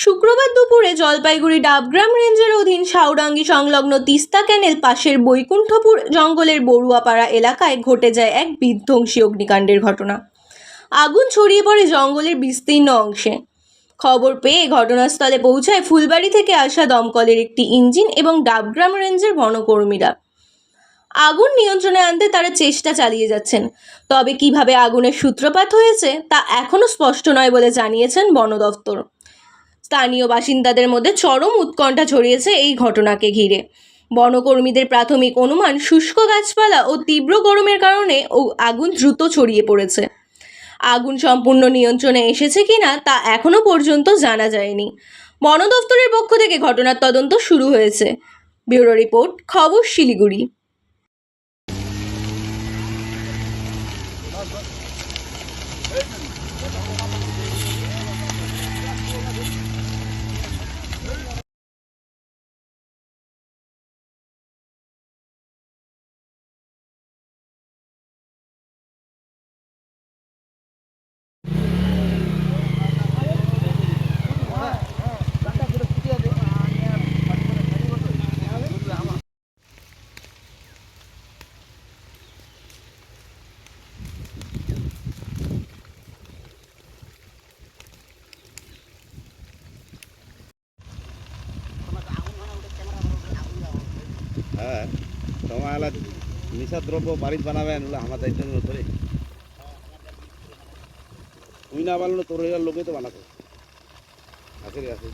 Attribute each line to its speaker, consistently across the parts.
Speaker 1: শুক্রবার দুপুরে জলপাইগুড়ি ডাবগ্রাম রেঞ্জের অধীন সাউরাঙ্গি সংলগ্ন তিস্তা ক্যানেল পাশের বৈকুণ্ঠপুর জঙ্গলের বড়ুয়াপাড়া এলাকায় ঘটে যায় এক বিধ্বংসী অগ্নিকাণ্ডের ঘটনা। আগুন ছড়িয়ে পড়ে জঙ্গলের বিস্তীর্ণ অংশে। খবর পেয়ে ঘটনাস্থলে পৌঁছায় ফুলবাড়ি থেকে আসা দমকলের একটি ইঞ্জিন এবং ডাবগ্রাম রেঞ্জের বনকর্মীরা। আগুন নিয়ন্ত্রণে আনতে তারা চেষ্টা চালিয়ে যাচ্ছেন। তবে কীভাবে আগুনের সূত্রপাত হয়েছে তা এখনও স্পষ্ট নয় বলে জানিয়েছেন বন দফতর স্থানীয় বাসিন্দাদের মধ্যে চরম উৎকণ্ঠা ছড়িয়েছে এই ঘটনাকে ঘিরে। বনকর্মীদের প্রাথমিক অনুমান, শুষ্ক গাছপালা ও তীব্র গরমের কারণে ও আগুন দ্রুত ছড়িয়ে পড়েছে। আগুন সম্পূর্ণ নিয়ন্ত্রণে এসেছে কিনা তা এখনও পর্যন্ত জানা যায়নি। বন দফতরের পক্ষ থেকে ঘটনার তদন্ত শুরু হয়েছে। ব্যুরো রিপোর্ট, খবর শিলিগুড়ি।
Speaker 2: হ্যাঁ তোমার এলা নিশা দ্রব্য বাড়িতে বানাবেন বলে আমার দায়িত্ব নিল ধরে তুই না বানালো তোর লোকে তো বানাতো আছে আছে।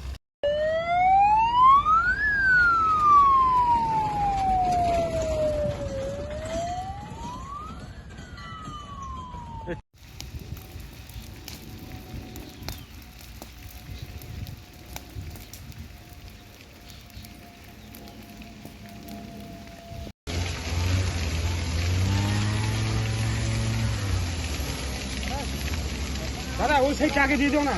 Speaker 3: দাদা ওই সাইডটা আগে দিয়ে দাও না।